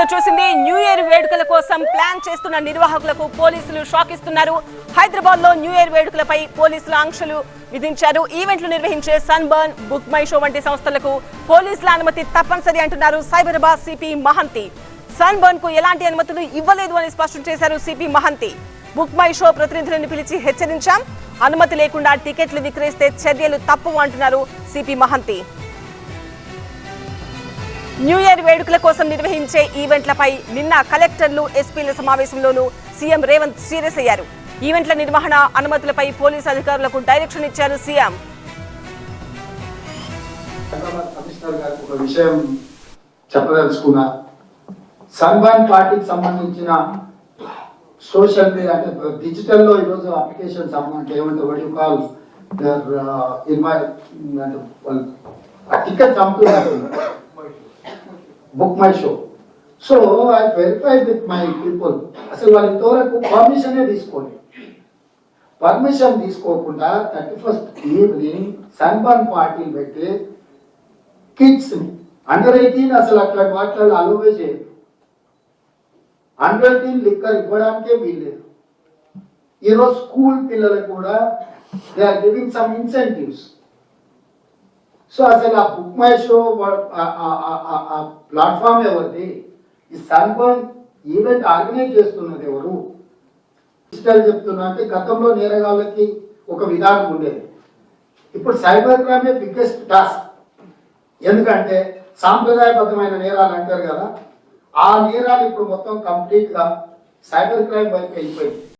నిండు చూసింది. New year వేడుకల కోసం ప్లాన్ చేస్తున్న నిర్వాహకులకు పోలీసులు షాక్ ఇస్తున్నారు. హైదరాబాద్లో న్యూ ఇయర్ వేడుకలపై పోలీసులు ఆంక్షలు విధించారు. ఈవెంట్లు నిర్వహించే సన్బర్న్ బుక్ మై షో వంటి సంస్థలకు పోలీసుల అనుమతి తప్పనిసరి అంటున్నారు సైబరాబాద్ సిపి మహంతి. సన్బర్న్కు ఎలాంటి అనుమతులు ఇవ్వలేదు అని స్పష్టం చేశారు CP Mahanti. Book My Show ప్రతినిధులను పిలిచి హెచ్చరించాం. అనుమతి లేకుండా టికెట్లు విక్రయిస్తే చర్యలు తప్పు అంటున్నారు సిపి మహంతి. న్యూ ఇయర్ వేడుకల కోసం నిర్వహించే ఈవెంట్లపై నిన్న కలెక్టర్లు ఎస్పీల సమావేశంలోనూ సీఎం రేవంత్ సీరియస్ అయ్యారు. ఈవెంట్ల నిర్వహణ అనుమతులపై పోలీసు అధికారులకు డైరెక్షన్ ఇచ్చారు సీఎం. విషయం చెప్పదలుచుకున్నా. సన్బాన్ పార్టీకి సంబంధించిన సోషల్ మీడియా అంటే డిజిటల్లో ఈరోజు అప్లికేషన్ సంబంధించి ఏమంటే వడి కాల్ ఇన్వై అంటే టికెట్ చంపుతున్నారు. book my show so I verify with my people అసలు వాళ్ళు ఇంతవరకు పర్మిషనే తీసుకోలేదు పర్మిషన్ తీసుకోకుండా థర్టీ ఫస్ట్ ఈవినింగ్ సన్బర్న్ పార్టీలు పెట్టి కిడ్స్ అండర్ ఎయిటీన్ అసలు అట్లా వాటిలో అలోవే చేయదు అండర్ ఎయిటీన్ లిక్కర్ ఇవ్వడానికే వీల్లేదు ఈరోజు స్కూల్ పిల్లలకు కూడా they are giving some incentives so అసలు ఆ బుక్ మై షో ఆ ప్లాట్ఫామ్ ఎవరిది? ఈ సన్బర్న్ ఈవెంట్ ఆర్గనైజ్ చేస్తున్నది ఎవరు? డిజిటల్ చెప్తున్నా అంటే గతంలో నేరగాళ్ళకి ఒక విధానం ఉండేది. ఇప్పుడు సైబర్ క్రైమే బిగ్గెస్ట్ టాస్క్. ఎందుకంటే సాంప్రదాయబద్ధమైన నేరాలు అంటారు కదా ఆ నేరాలు ఇప్పుడు మొత్తం కంప్లీట్గా సైబర్ క్రైమ్ వైపు వెళ్ళిపోయింది.